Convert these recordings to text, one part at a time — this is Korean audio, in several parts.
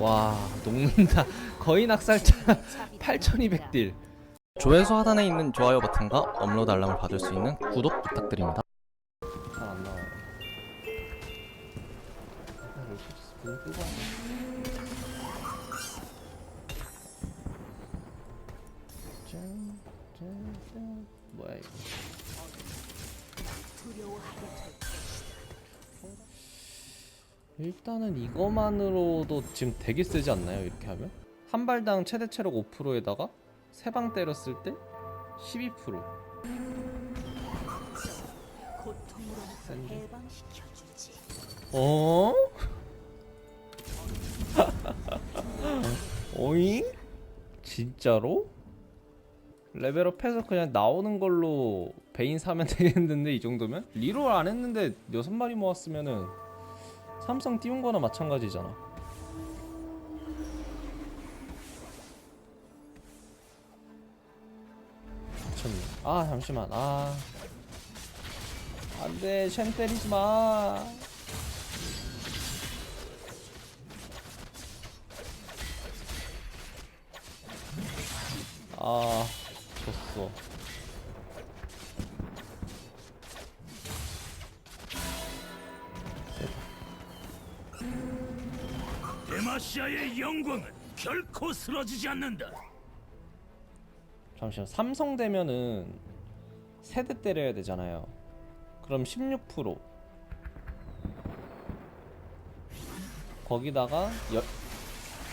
와 녹는다 거의 낙살자 8200딜 조회수 하단에 있는 좋아요 버튼과 업로드 알람을 받을 수 있는 구독 부탁드립니다. 일단은 이거만으로도 지금 되게 세지 않나요? 이렇게 하면? 한 발당 최대 체력 5%에다가 세 방 때렸을 때 12%. 고통으로부터 센데. 해방시켜주지. 어? 어잉? 진짜로? 레벨업 해서 그냥 나오는 걸로 베인 사면 되겠는데 이 정도면? 리롤 안 했는데 여섯 마리 모았으면은 삼성 띄운 거나 마찬가지잖아. 미쳤네. 아 잠시만. 아 안돼 쉔 때리지 마. 아 졌어. 데마시아의 영광은 결코 쓰러지지 않는다. 잠시만 삼성 되면은 세대 때려야 되잖아요. 그럼 16% 거기다가 여,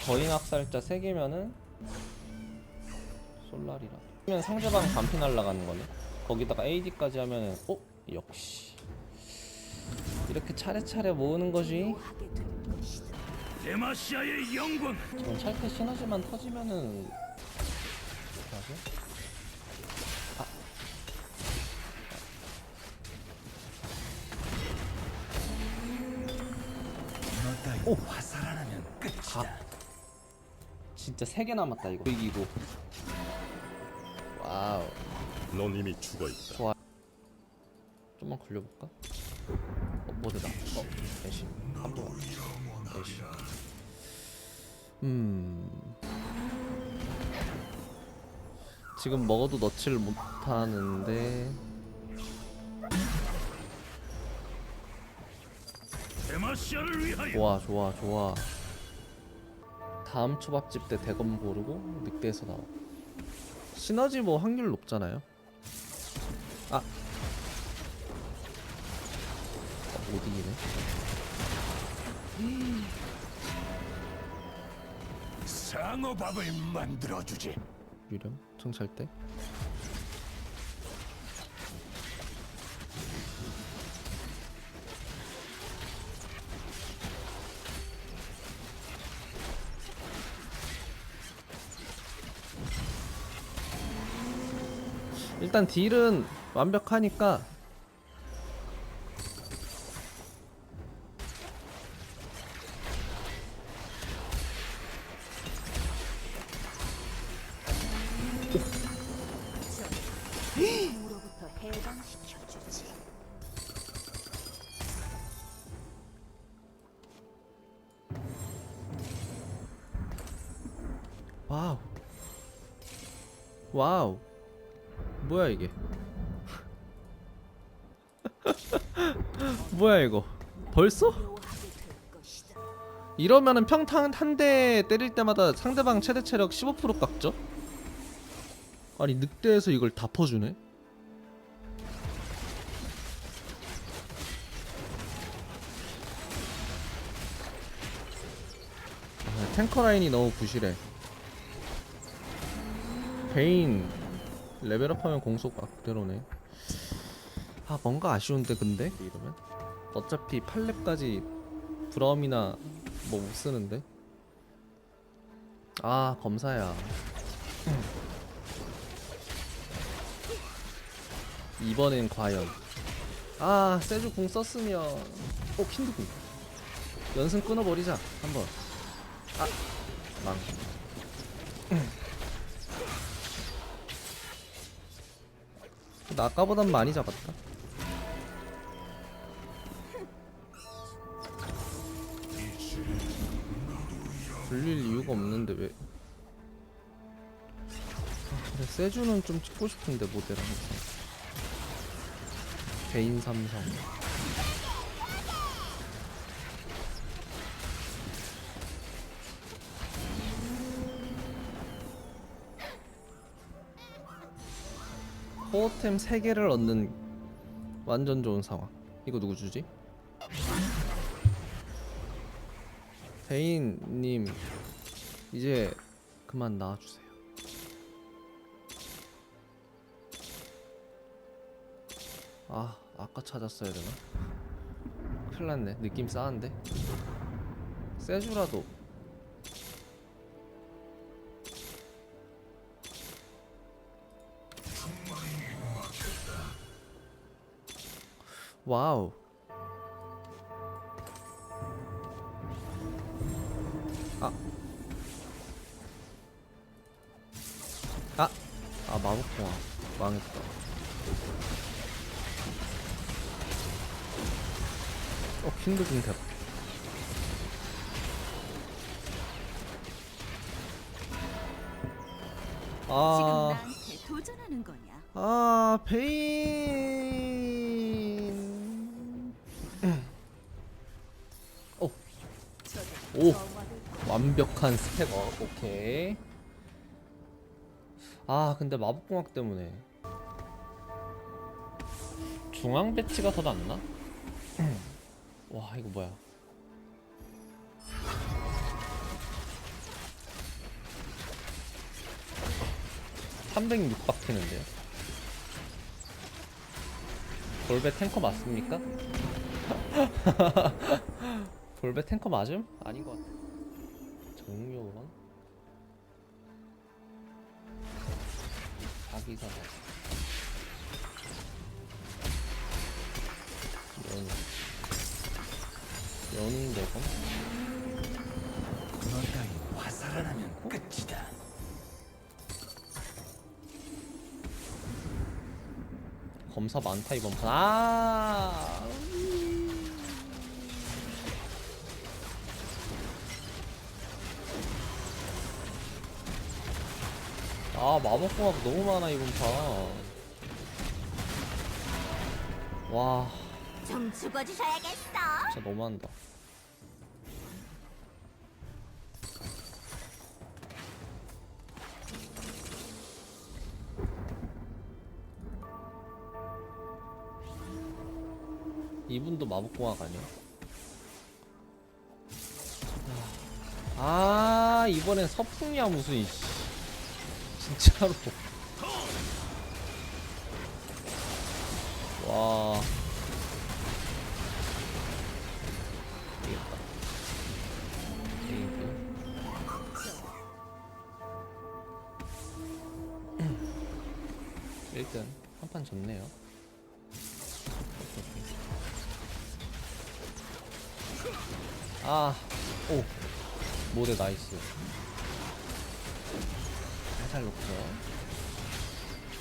거인 학살자 3개면은 솔라리라. 그러면 상대방 반피 날라가는 거네. 거기다가 AD까지 하면은 어 역시 이렇게 차례차례 모으는 거지. 영광은 지금 찰때 시너지만 터지면은 어떡하지? 오 화살하면 끝이다. 진짜 3개 남았다 이거. 이기고. 와우. 넌 이미 죽어 있다. 좀만 걸려볼까? 어 모드다? 어 대신. 한번. 대신 음. 지금 먹어도 넣지를 못하는데. 좋아 좋아 좋아. 다음 초밥집 때 대검 고르고 늑대에서 나와. 시너지 뭐 확률 높잖아요. 아. 어, 못 이기네 상어밥을 만들어 주지. 유령 청찰 때 일단 딜은 완벽하니까 와우 뭐야 이게 뭐야 이거 벌써? 이러면은 평탄 한 대 때릴 때마다 상대방 최대 체력 15% 깎죠? 아니 늑대에서 이걸 다 퍼주네? 아, 탱커 라인이 너무 부실해 베인 레벨업하면 공속 아 그대로네. 아 뭔가 아쉬운데 근데? 이러면? 어차피 8렙까지 브라움이나 뭐 못 쓰는데? 아 검사야. 이번엔 과연. 아 세주 궁 썼으면. 오 킨드 궁. 연승 끊어버리자 한번. 아 망 나 아까보단 많이 잡았다 블루 별거 없는데 왜? 아, 그래 세주는 좀 찍고 싶은데 모델 항상. 베인 삼성. 호템 3개를 얻는 완전 좋은 상황. 이거 누구 주지? 대인님 이제 그만 나와주세요. 아 아까 찾았어야 되나? 큰일났네 느낌 싸한데? 세주라도 와우 아. 아. 아, 마법공화. 망했다. 어, 킨드 중탭. 지금 아? 아, 베인. 오. 완벽한 스펙업. 오케이. 아, 근데 마법공학 때문에 중앙 배치가 더 낫나? 와, 이거 뭐야? (306) 박히는데요 볼베 탱커 맞습니까? 볼베 탱커 맞음? 아닌 것 같아 정요원 자기사사 연 연대검 너 따위 화살 하나면 끝이다. 검사 많다 이번 판. 아. 아 마법공학 너무 많아 이번 판. 와 좀 죽어주셔야겠어. 진짜 너무한다. 이분도 마법공학 아니야? 아 이번엔 서풍이야 무슨 이씨. 진짜로. 와. 되겠다. 게임기 일단 한판 졌네요. 아, 오, 모델 나이스. 살살 놓죠.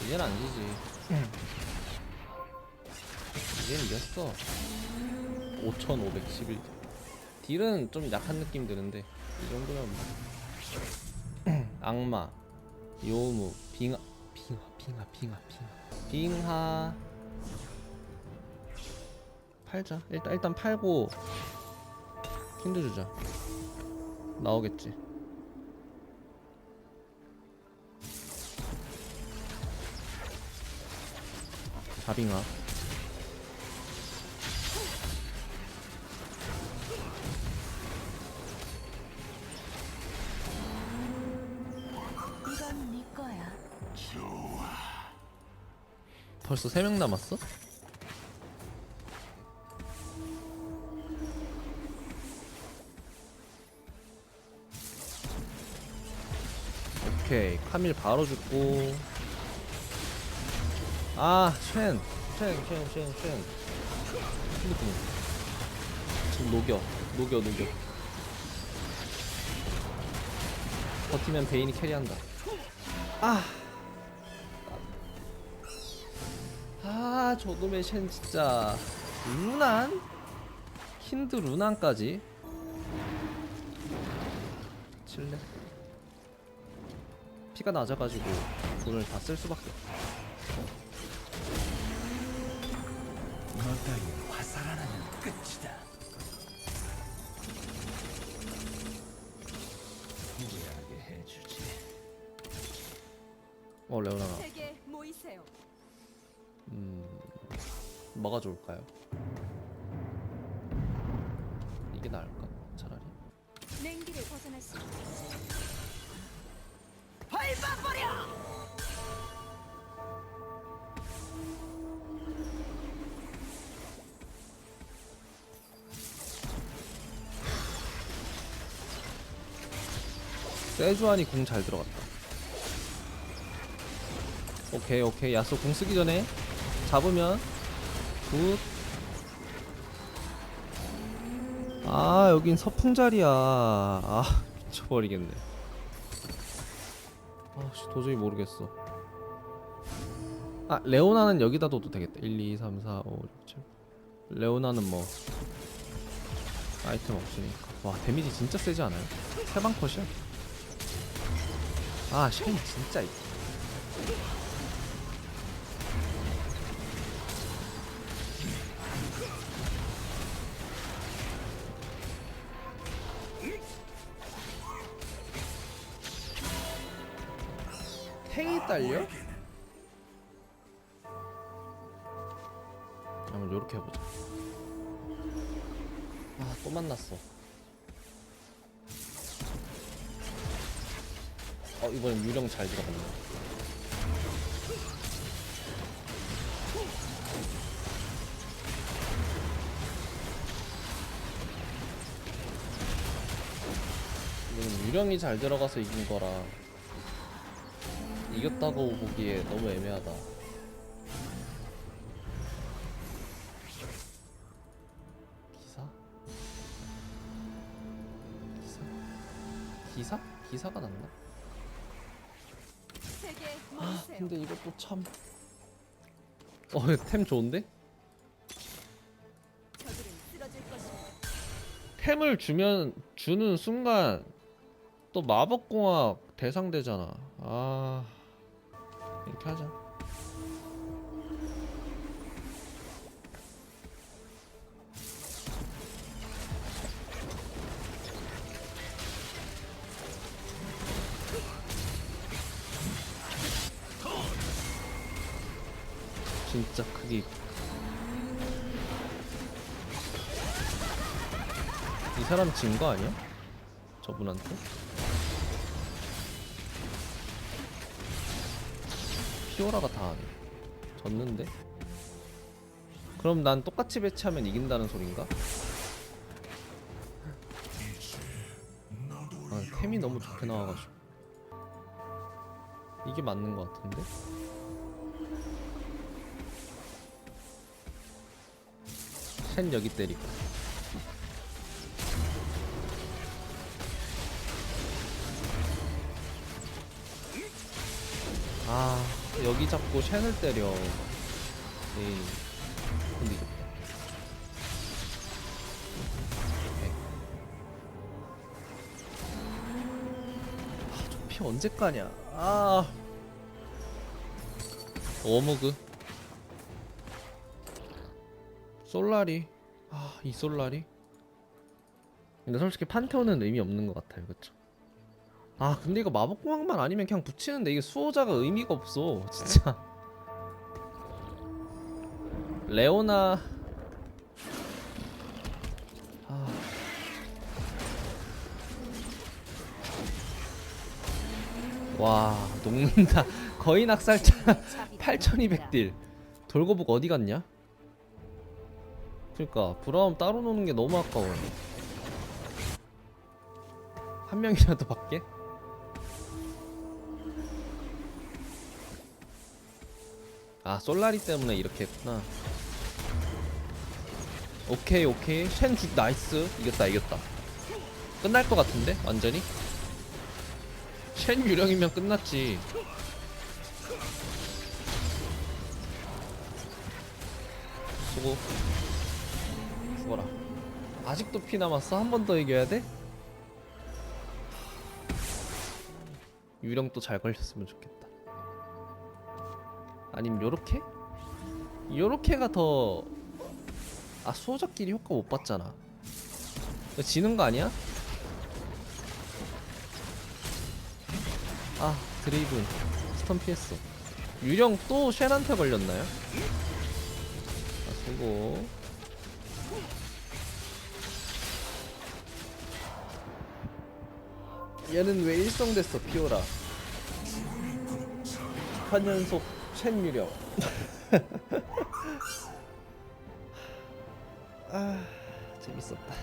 이젠 안 지지. 이젠 이겼어. 5,511. 딜은 좀 약한 느낌 드는데 이 정도면 뭐. 악마, 요무, 빙하, 빙하, 빙하, 빙하, 빙하, 빙하. 팔자. 일단 일단 팔고 킨드 주자. 나오겠지. 자빙아. 이건 네 거야. 벌써 3명 남았어? 오케이 카밀 바로 죽고 아 쉔! 쉔, 쉔, 쉔, 쉔. 핸드폰 지금 녹여. 녹여 녹여. 버티면 베인이 캐리한다. 아. 아, 저놈의 쉔 진짜. 루난? 킨드 루난까지? 칠레? 피가 낮아가지고 돈을 다 쓸 수밖에 없어 너 따윈 화살 하나면 끝이다. 후회하게 해주지. 어 레오나가 세계 모이세요. 음 뭐가 좋을까요? 이게 나을까? 차라리 냉기를 벗어날 수 있게. 세주안이 궁 잘 들어갔다. 오케이 오케이 야수 궁 쓰기 전에 잡으면 굿. 아 여긴 서풍 자리야. 아 미쳐버리겠네. 아씨 도저히 모르겠어. 아 레오나는 여기다 둬도 되겠다. 1, 2, 3, 4, 5, 6, 7. 레오나는 뭐 아이템 없으니까. 와 데미지 진짜 세지 않아요? 세방 컷이야. 아, 쉔 진짜 이- 탱이 딸려? 한번 요렇게 해보자. 아, 또 만났어. 어, 이번엔 유령 잘 들어갔네. 이건 유령이 잘 들어가서 이긴 거라 이겼다고 보기에 너무 애매하다. 기사? 기사? 기사가 났나? 아. 근데 이것도 참. 어, 템 좋은데? 템을 주면 주는 순간 또 마법공학 대상 되잖아. 아 이렇게 하자. 진짜 크기 이 사람 진 거 아니야? 저분한테? 피오라가 다 하네. 졌는데? 그럼 난 똑같이 배치하면 이긴다는 소린가? 아, 템이 너무 좋게 나와가지고. 이게 맞는 것 같은데? 쉔 여기 때리고. 아 여기 잡고 쉔을 때려. 에이 근데 이겼다 오케이. 아, 저피 언제 까냐? 아. 워무그 솔라리? 아 이 솔라리? 근데 솔직히 판테온은 의미 없는 것 같아요 그쵸? 아 근데 이거 마법공학만 아니면 그냥 붙이는데 이게 수호자가 의미가 없어 진짜. 레오나. 아. 와 녹는다. 거의 낙살자 8200딜. 돌고북 어디 갔냐? 그러니까 브라움 따로 노는 게 너무 아까워 한 명이라도 밖에? 아 솔라리 때문에 이렇게 했구나. 오케이 오케이. 쉔 죽 나이스. 이겼다 이겼다. 끝날 것 같은데? 완전히? 쉔 유령이면 끝났지. 수고 아직도 피 남았어 한 번 더 이겨야 돼? 유령도 잘 걸렸으면 좋겠다 아니면 요렇게? 요렇게가 더... 아 수호자끼리 효과 못 이거 지는 거 아니야? 아 드레이븐 스턴 피했어 유령 또 쉔한테 걸렸나요? 아 수고 얘는 왜 일성됐어 피오라? 4연속 쉔 유령 아 재밌었다